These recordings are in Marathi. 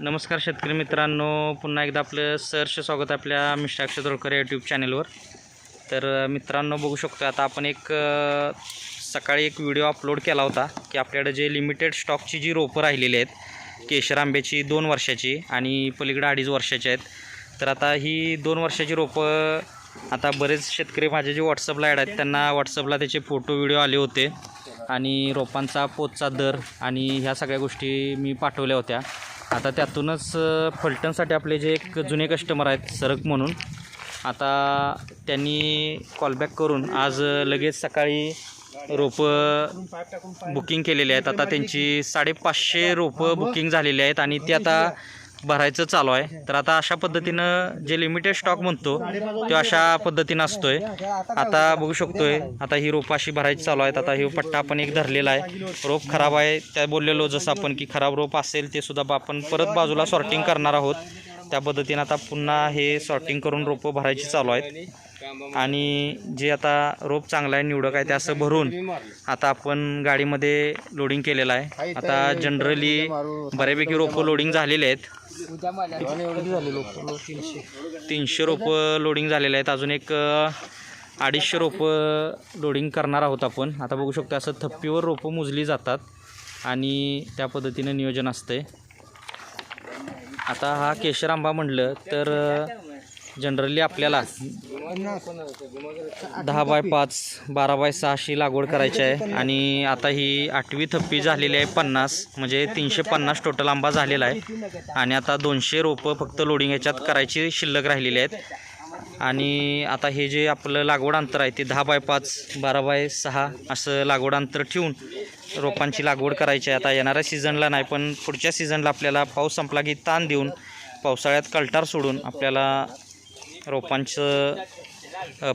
नमस्कार शेतकरी मित्रांनो पुन्हा एकदा आपलं सहर्ष स्वागत आपल्या मिस्टर अक्षय तोडकर यूट्यूब चॅनलवर तर मित्रांनो बघू शकतो आता आपण एक सकाळी एक व्हिडिओ अपलोड केला होता की आपल्याकडे जे लिमिटेड स्टॉकची जी रोपं राहिलेली आहेत केशर आंब्याची दोन वर्षाची आणि पलीकडे अडीच वर्षाची आहेत. तर आता ही दोन वर्षाची रोपं आता बरेच शेतकरी माझे जे व्हॉट्सअपला ॲड आहेत त्यांना व्हॉट्सअपला त्याचे फोटो व्हिडिओ आले होते. आणि रोपांचा पोतचा दर आणि ह्या सगळ्या गोष्टी मी पाठवल्या होत्या. आता त्यातूनच फलटणसाठी आपले जे एक जुने कस्टमर आहेत सरक म्हणून आता त्यांनी कॉलबॅक करून आज लगेच सकाळी रोपं बुकिंग केलेली आहेत. आता त्यांची साडेपाचशे रोपं बुकिंग झालेली आहेत आणि ती आता भरायचं चालू आहे. तर आता अशा पद्धतीनं जे लिमिटेड स्टॉक म्हणतो तो अशा पद्धतीनं असतोय. आता बघू शकतोय आता ही रोप अशी भरायची चालू आहेत. आता ही पट्टा आपण एक धरलेला आहे. रोप खराब आहे. त्या बोललेलो जसं आपण की खराब रोप असेल ते सुद्धा आपण परत बाजूला सॉर्टिंग करणार आहोत. त्या पद्धतीनं आता पुन्हा हे सॉर्टिंग करून रोपं भरायची चालू आहेत. आणि जे आता रोप चांगला आहे निवडक आहे ते असं भरून आता आपण गाडीमध्ये लोडिंग केलेलं आहे. आता जनरली बऱ्यापैकी रोपं लोडिंग झालेले आहेत. तीनशे रोपं लोडिंग झालेले आहेत. अजून एक अडीचशे रोपं लोडिंग करणार आहोत आपण. आता बघू शकतो असं थप्पीवर रोपं मोजली जातात. आणि त्या पद्धतीनं नियोजन असतंय. आता हा केशर आंबा म्हणलं तर जनरली आपल्याला दहा बाय पाच बारा बाय सहाशी लागवड करायची आहे. आणि आता ही आठवी थप्पी झालेली आहे पन्नास म्हणजे तीनशे पन्नास टोटल आंबा झालेला आहे. आणि आता दोनशे रोपं फक्त लोडिंग याच्यात करायची शिल्लक राहिलेली आहेत. आणि आता हे जे आपलं लागवड अंतर आहे ते दहा बाय पाच बारा बाय सहा असं लागवड अंतर ठेवून रोपांची लागवड करायची आहे. आता येणाऱ्या सीझनला नाही पण पुढच्या सीझनला आपल्याला पाऊस संपला की ताण देऊन पावसाळ्यात कलटार सोडून आपल्याला रोपांचं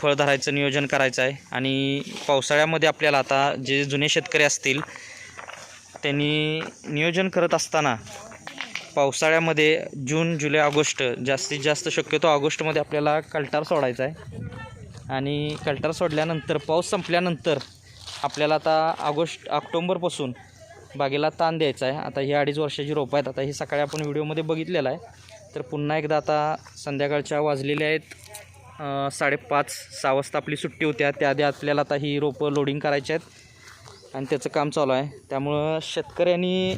फळ धरायचं नियोजन करायचं आहे. आणि पावसाळ्यामध्ये आपल्याला आता जे जुने शेतकरी असतील त्यांनी नियोजन करत असताना पावसाळ्यामध्ये जून जुलै ऑगस्ट जास्तीत जास्त शक्यतो ऑगस्टमध्ये आपल्याला कलटार सोडायचा आहे. आणि कलटार सोडल्यानंतर पाऊस संपल्यानंतर आपल्याला आता ऑगस्ट ऑक्टोंबरपासून बागेला ताण द्यायचा आहे. आता ही अडीच वर्षाची रोपं आहेत. आता ही सकाळी आपण व्हिडिओमध्ये बघितलेलं आहे. तर पुन्हा एकदा आता संध्याकाळच्या वाजलेल्या आहेत. साडेपाच सहा वाजता आपली सुट्टी होत्या त्याआधी आपल्याला आता ही रोपं लोडिंग करायची आहेत. आणि त्याचं काम चालू आहे. त्यामुळं शेतकऱ्यांनी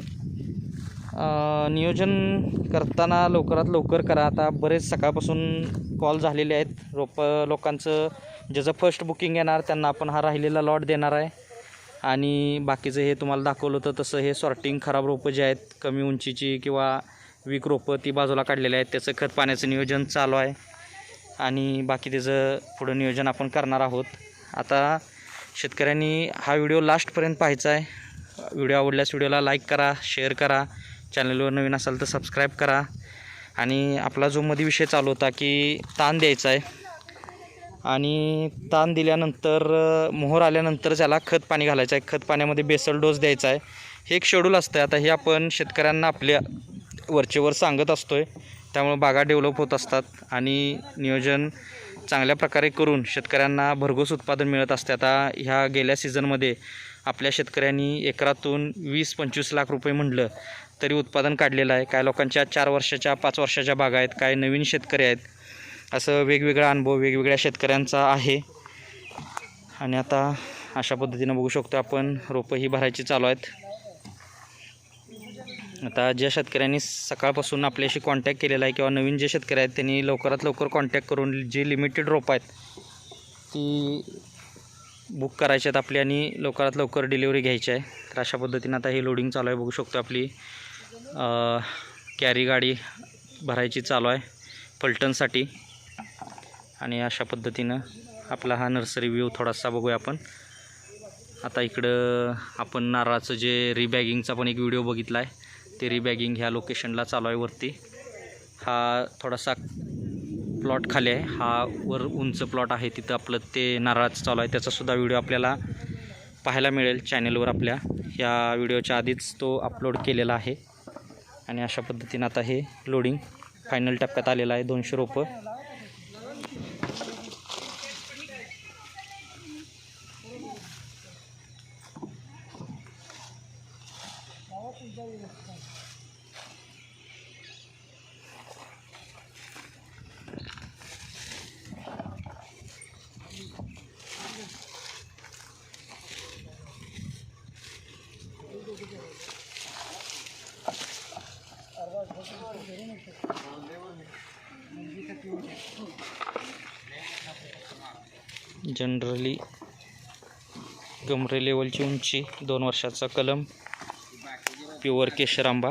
नियोजन करताना लवकरात लवकर करा. आता बरेच सकाळपासून कॉल झालेले आहेत. रोपं लोकांचं ज्याचं फर्स्ट बुकिंग येणार त्यांना आपण हा राहिलेला लॉट देणार आहे. आणि बाकीचं हे तुम्हाला दाखवलं होतं तसं हे सॉर्टिंग खराब रोपं जे आहेत कमी उंचीची किंवा वीक रोपं ती बाजूला काढलेली आहेत. त्याचं खत पाण्याचं नियोजन चालू आहे. आणि बाकी त्याचं पुढं नियोजन आपण करणार आहोत. आता शेतकऱ्यांनी हा व्हिडिओ लास्टपर्यंत पाहायचा आहे. व्हिडिओ आवडल्यास व्हिडिओला लाईक करा शेअर करा. चॅनलवर नवीन असाल तर सबस्क्राईब करा. आणि आपला जो मध्ये विषय चालू होता की ताण द्यायचा आहे. आणि ताण दिल्यानंतर मोहर आल्यानंतर त्याला खत पाणी घालायचं आहे. खत पाण्यामध्ये बेसल डोस द्यायचा आहे. हे एक शेड्यूल असतं आता हे आपण शेतकऱ्यांना आपल्या वरचेवर सांगत असतो आहे त्यामुळे बागा डेव्हलप होत असतात आणि नियोजन चांगल्या प्रकारे करून शेतकऱ्यांना भरघोस उत्पादन मिळत असते. आता ह्या गेल्या सीझनमध्ये आपल्या शेतकऱ्यांनी एकरातून वीस पंचवीस लाख रुपये म्हणलं तरी उत्पादन काढलेलं आहे. काय लोकांच्या चार वर्षाच्या पाच वर्षाच्या बागा आहेत काय नवीन शेतकरी आहेत. असं वेगवेगळा अनुभव वेगवेगळ्या शेतकऱ्यांचा आहे. आणि आता अशा पद्धतीनं बघू शकतो आपण रोपं ही भरायची चालू आहेत. आता ज्या शेतकऱ्यांनी सकाळपासून आपल्याशी कॉन्टॅक्ट केलेला आहे किंवा नवीन जे शेतकरी आहेत त्यांनी लवकरात लवकर कॉन्टॅक्ट करून जी लिमिटेड रोपं आहेत ती बुक करायची आहेत आपली आणि लवकरात लवकर डिलिव्हरी घ्यायची आहे. तर अशा पद्धतीनं आता हे लोडिंग चालू आहे. बघू शकतो आपली कॅरी गाडी भरायची चालू आहे फलटणसाठी आणि अशा पद्धतीनं आपला हा नर्सरी व्ह्यू थोडासा बघूया आपण. आता इकडं आपण नारळाचं जे रिबॅगिंगचा पण एक व्हिडिओ बघितला आहे. ते रिबॅगिंग ह्या लोकेशनला चालू आहे वरती. हा थोडासा प्लॉट खाली आहे. हा वर उंच प्लॉट आहे तिथं आपलं ते नारळाचं चालू आहे. त्याचासुद्धा व्हिडिओ आपल्याला पाहायला मिळेल चॅनलवर आपल्या. या व्हिडिओच्या आधीच तो अपलोड केलेला आहे. आणि अशा पद्धतीनं आता हे लोडिंग फायनल टप्प्यात आलेलं आहे. दोनशे रोपं. जनरली गमरे लेवलची उंची दोन वर्षाचा कलम प्युअर केशरांबा.